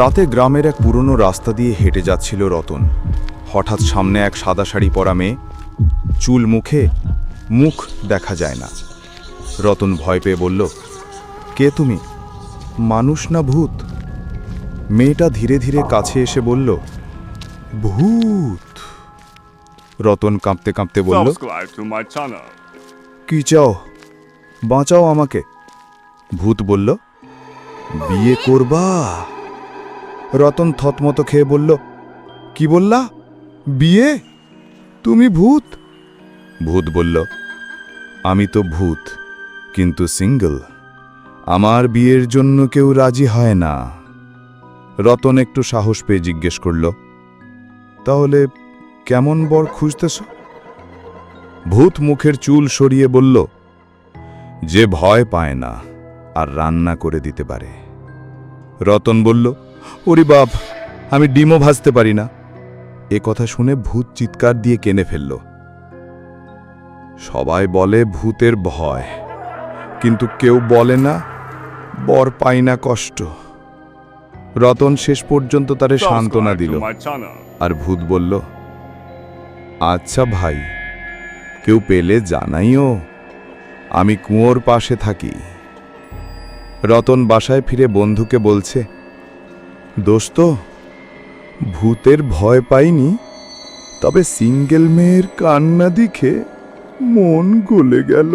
রাতে গ্রামের এক পুরনো রাস্তা দিয়ে হেঁটে যাচ্ছিল রতন। হঠাৎ সামনে এক সাদা শাড়ি পরা মেয়ে। চুল মুখে মুখ দেখা যায় না। রতন ভয় পেয়ে বলল কে তুমি? মানুষ না ভূত? মেয়েটা ধীরে ধীরে কাছে এসে বলল ভূত। রতন কাঁপতে কাঁপতে বলল. কি চাও? বাঁচাও আমাকে। ভূত বলল বিয়ে করবা? রতন থতমতো খেয়ে বলল, কি বললা? বিয়ে? তুমি ভূত? ভূত বলল, আমি তো ভূত, কিন্তু সিঙ্গল। আমার বিয়ের জন্য কেউ রাজি হয় না। রতন একটু সাহস পেয়ে জিজ্ঞেস করল, তাহলে কেমন বর খুঁজতেছ? ভূত মুখের চুল সরিয়ে বলল, যে ভয় পায় না আর রান্না করে দিতে পারে। রতন বলল ওরে বাপ আমি ডিমও ভাজতে পারি না। এ কথা শুনে ভূত চিৎকার দিয়ে কেনে ফেলল। সবাই বলে ভূতের ভয় কিন্তু কেউ বলে না বর পাই না কষ্ট। রতন শেষ পর্যন্ত তারে সান্ত্বনা দিল. আর ভূত বলল আচ্ছা ভাই কেউ পেলে জানাইও আমি কুয়োর পাশে থাকি। রতন বাসায় ফিরে বন্ধুকে বলছে দোস্ত ভূতের ভয় পাইনি? তবে সিঙ্গেল মেয়ের কান্না দেখে মন গলে গেল।